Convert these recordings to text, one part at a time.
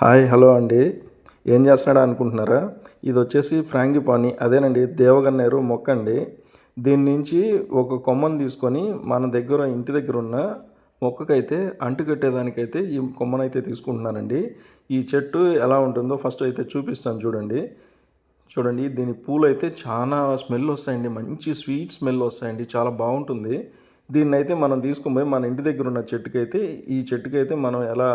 Hi hello అండి. ఏం చేస్తున్నాడు అనుకుంటున్నారా? ఇది వచ్చేసి ఫ్రాంగిపాని. అదేనండి దేవగన్నేరు మొక్క అండి. దీని నుంచి ఒక కొమ్మను తీసుకొని మన దగ్గర ఇంటి దగ్గర ఉన్న మొక్కకైతే అంటు కట్టేదానికైతే ఈ కొమ్మనైతే తీసుకుంటున్నానండి. ఈ చెట్టు ఎలా ఉంటుందో ఫస్ట్ అయితే చూపిస్తాను చూడండి. చూడండి దీని పూలు అయితే చాలా స్మెల్ వస్తాయండి. మంచి స్వీట్ స్మెల్ వస్తాయండి. చాలా బాగుంటుంది. దీన్ని అయితే మనం తీసుకుని పోయి మన ఇంటి దగ్గర ఉన్న చెట్టుకైతే ఈ చెట్టుకైతే మనం ఎలా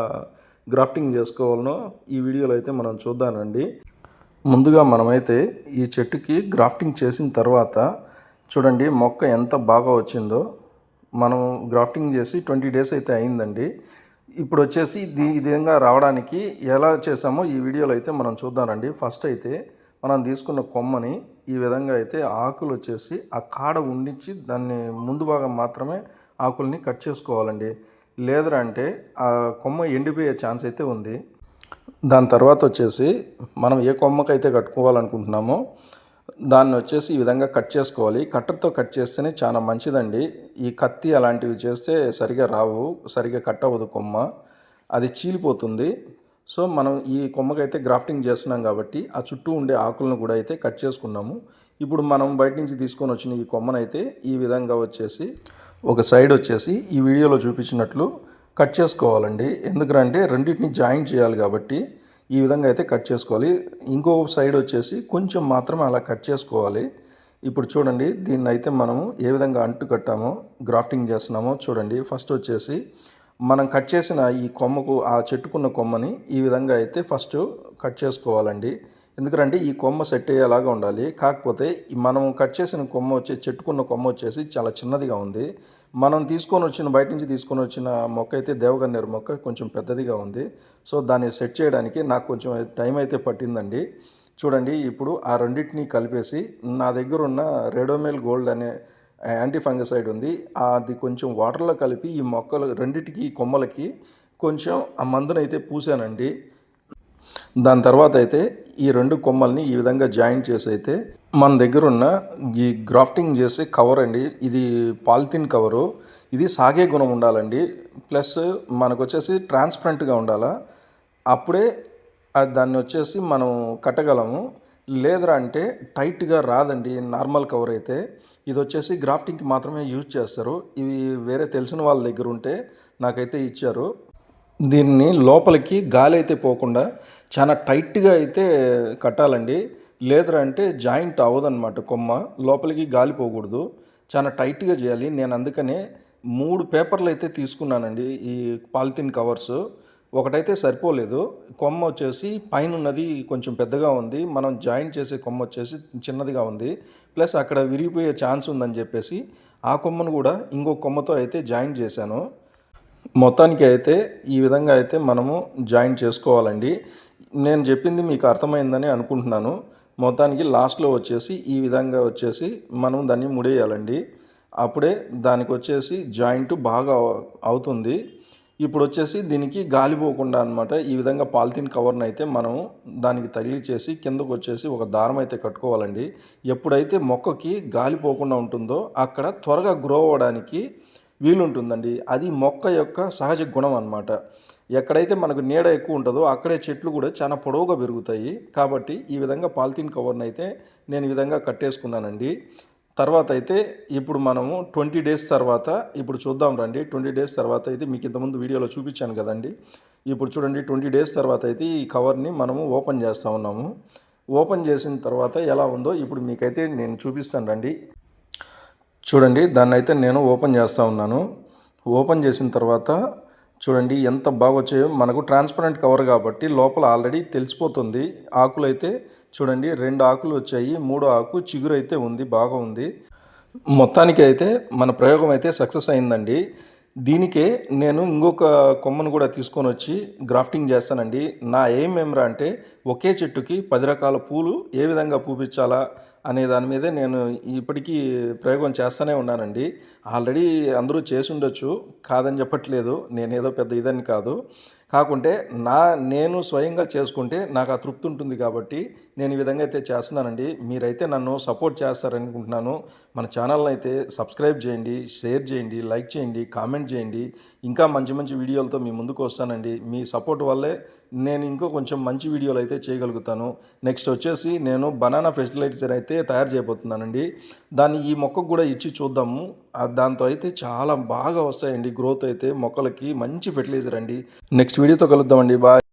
గ్రాఫ్టింగ్ చేసుకోవాలనో ఈ వీడియోలో అయితే మనం చూద్దానండి ముందుగా మనమైతే ఈ చెట్టుకి గ్రాఫ్టింగ్ చేసిన తర్వాత చూడండి మొక్క ఎంత బాగా వచ్చిందో. మనం గ్రాఫ్టింగ్ చేసి ట్వంటీ డేస్ అయితే అయిందండి. ఇప్పుడు వచ్చేసి దీ ఈ విధంగా రావడానికి ఎలా చేసామో ఈ వీడియోలో అయితే మనం చూద్దామండి. ఫస్ట్ అయితే మనం తీసుకున్న కొమ్మని ఈ విధంగా అయితే ఆకులు వచ్చేసి ఆ కాడ ఉండించి దాన్ని ముందు భాగం మాత్రమే ఆకుల్ని కట్ చేసుకోవాలండి. లేదంటే ఆ కొమ్మ ఎండిపోయే ఛాన్స్ అయితే ఉంది. దాని తర్వాత వచ్చేసి మనం ఏ కొమ్మకైతే కట్టుకోవాలనుకుంటున్నామో దాన్ని వచ్చేసి ఈ విధంగా కట్ చేసుకోవాలి. కట్టర్తో కట్ చేస్తేనే చాలా మంచిదండి. ఈ కత్తి అలాంటివి చేస్తే సరిగా రావు సరిగా కట్ అవ్వదు కొమ్మ. అది చీలిపోతుంది. సో మనం ఈ కొమ్మకైతే గ్రాఫ్టింగ్ చేస్తున్నాం కాబట్టి ఆ చుట్టూ ఉండే ఆకులను కూడా అయితే కట్ చేసుకున్నాము. ఇప్పుడు మనం బయట నుంచి తీసుకొని వచ్చిన ఈ కొమ్మనైతే ఈ విధంగా వచ్చేసి ఒక సైడ్ వచ్చేసి ఈ వీడియోలో చూపించినట్లు కట్ చేసుకోవాలండి. ఎందుకంటే రెండింటిని జాయింట్ చేయాలి కాబట్టి ఈ విధంగా అయితే కట్ చేసుకోవాలి. ఇంకో సైడ్ వచ్చేసి కొంచెం మాత్రమే అలా కట్ చేసుకోవాలి. ఇప్పుడు చూడండి దీన్ని అయితే మనము ఏ విధంగా అంటు కట్టామో గ్రాఫ్టింగ్ చేస్తున్నామో చూడండి. ఫస్ట్ వచ్చేసి మనం కట్ చేసిన ఈ కొమ్మకు ఆ చెట్టుకున్న కొమ్మని ఈ విధంగా అయితే ఫస్ట్ కట్ చేసుకోవాలండి. ఎందుకంటే ఈ కొమ్మ సెట్ అయ్యేలాగా ఉండాలి. కాకపోతే మనం కట్ చేసిన కొమ్మ వచ్చి చెట్టుకున్న కొమ్మ వచ్చేసి చాలా చిన్నదిగా ఉంది. మనం తీసుకొని వచ్చిన బయట నుంచి తీసుకొని వచ్చిన మొక్క అయితే దేవగన్నేరు మొక్క కొంచెం పెద్దదిగా ఉంది. సో దాన్ని సెట్ చేయడానికి నాకు కొంచెం టైం అయితే పట్టిందండి. చూడండి ఇప్పుడు ఆ రెండింటిని కలిపేసి నా దగ్గర ఉన్న రెడోమేల్ గోల్డ్ అనే యాంటీ ఫంగసైడ్ ఉంది. అది కొంచెం వాటర్లో కలిపి ఈ మొక్కలు రెండిటికి కొమ్మలకి కొంచెం ఆ మందునైతే పూసానండి. దాని తర్వాత అయితే ఈ రెండు కొమ్మల్ని ఈ విధంగా జాయింట్ చేసి అయితే మన దగ్గర ఉన్న ఈ గ్రాఫ్టింగ్ చేసే కవర్ అండి. ఇది పాలిథిన్ కవరు. ఇది సాగే గుణం ఉండాలండి. ప్లస్ మనకు వచ్చేసి ట్రాన్స్పరెంట్గా ఉండాలా. అప్పుడే దాన్ని వచ్చేసి మనం కట్టగలము. లేదరా అంటే టైట్గా రాదండి. నార్మల్ కవర్ అయితే. ఇది వచ్చేసి గ్రాఫ్టింగ్కి మాత్రమే యూజ్ చేస్తారు. ఇవి వేరే తెలిసిన వాళ్ళ దగ్గర ఉంటే నాకైతే ఇచ్చారు. దీన్ని లోపలికి గాలి అయితే పోకుండా చాలా టైట్గా అయితే కట్టాలండి. లేదరా అంటే జాయింట్ అవ్వదన్నమాట కొమ్మ. లోపలికి గాలి పోకూడదు. చాలా టైట్గా చేయాలి. నేను అందుకనే మూడు పేపర్లు అయితే తీసుకున్నానండి ఈ పాలిథిన్ కవర్స్. ఒకటైతే సరిపోలేదు. కొమ్మ వచ్చేసి పైన ఉన్నది కొంచెం పెద్దగా ఉంది. మనం జాయింట్ చేసే కొమ్మ వచ్చేసి చిన్నదిగా ఉంది. ప్లస్ అక్కడ విరిగిపోయే ఛాన్స్ ఉందని చెప్పేసి ఆ కొమ్మను కూడా ఇంకో కొమ్మతో అయితే జాయింట్ చేశాను. మొత్తానికి అయితే ఈ విధంగా అయితే మనము జాయిన్ చేసుకోవాలండి. నేను చెప్పింది మీకు అర్థమైందని అనుకుంటున్నాను. మొత్తానికి లాస్ట్లో వచ్చేసి ఈ విధంగా వచ్చేసి మనం దాన్ని ముడేయాలండి. అప్పుడే దానికి వచ్చేసి జాయింట్ బాగా అవుతుంది. ఇప్పుడు వచ్చేసి దీనికి గాలి పోకుండా అనమాట ఈ విధంగా పాలిథిన్ కవర్ని అయితే మనం దానికి తగిలిచేసి కిందకు వచ్చేసి ఒక దారం అయితే కట్టుకోవాలండి. ఎప్పుడైతే మొక్కకి గాలి పోకుండా ఉంటుందో అక్కడ త్వరగా గ్రో అవ్వడానికి వీలుంటుందండి. అది మొక్క యొక్క సహజ గుణం అన్నమాట. ఎక్కడైతే మనకు నీడ ఎక్కువ ఉంటుందో అక్కడే చెట్లు కూడా చాలా పొడవుగా పెరుగుతాయి. కాబట్టి ఈ విధంగా పాలిథిన్ కవర్ని అయితే నేను ఈ విధంగా కట్టేసుకున్నానండి. తర్వాత అయితే ఇప్పుడు మనము ట్వంటీ డేస్ తర్వాత ఇప్పుడు చూద్దాం రండి. ట్వంటీ డేస్ తర్వాత అయితే మీకు ఇంతకుముందు వీడియోలో చూపించాను కదండి. ఇప్పుడు చూడండి ట్వంటీ డేస్ తర్వాత అయితే ఈ కవర్ని మనము ఓపెన్ చేస్తూ ఉన్నాము. ఓపెన్ చేసిన తర్వాత ఎలా ఉందో ఇప్పుడు మీకైతే నేను చూపిస్తాను రండి. చూడండి దాన్ని అయితే నేను ఓపెన్ చేస్తూ ఉన్నాను. ఓపెన్ చేసిన తర్వాత చూడండి ఎంత బాగా వచ్చాయో మనకు ట్రాన్స్పరెంట్ కవర్ కాబట్టి లోపల ఆల్రెడీ తెలిసిపోతుంది. ఆకులు అయితే చూడండి రెండు ఆకులు వచ్చాయి మూడో ఆకు చిగురు అయితే ఉంది బాగా ఉంది. మొత్తానికి అయితే మన ప్రయోగం అయితే సక్సెస్ అయిందండి. దీనికే నేను ఇంకొక కొమ్మను కూడా తీసుకొని వచ్చి గ్రాఫ్టింగ్ చేస్తానండి. నా ఏం ఏమరా అంటే ఒకే చెట్టుకి పది రకాల పూలు ఏ విధంగా పూపించాలా అనే దాని మీదే నేను ఇప్పటికీ ప్రయోగం చేస్తూనే ఉన్నానండి. ఆల్రెడీ అందరూ చేసి ఉండొచ్చు కాదని చెప్పట్లేదు. నేనేదో పెద్ద ఇదని కాదు. కాకుంటే నా నేను స్వయంగా చేసుకుంటే నాకు ఆ తృప్తి ఉంటుంది కాబట్టి నేను ఈ విధంగా అయితే చేస్తున్నానండి. మీరైతే నన్ను సపోర్ట్ చేస్తారనుకుంటున్నాను. మన ఛానల్ని అయితే సబ్స్క్రైబ్ చేయండి షేర్ చేయండి లైక్ చేయండి కామెంట్ చేయండి. ఇంకా మంచి మంచి వీడియోలతో మీ ముందుకు వస్తానండి. మీ సపోర్ట్ వల్లే నేను ఇంకో కొంచెం మంచి వీడియోలు అయితే చేయగలుగుతాను. నెక్స్ట్ వచ్చేసి నేను బనానా ఫెర్టిలైజర్ అయితే తయారు చేయబోతున్నానండి. దాన్ని ఈ మొక్కకు కూడా ఇచ్చి చూద్దాము. దాంతో అయితే చాలా బాగా వస్తాయండి. గ్రోత్ అయితే మొక్కలకి మంచి ఫెర్టిలైజర్ అండి. నెక్స్ట్ వీడియోతో కలుద్దామండి. బాయ్.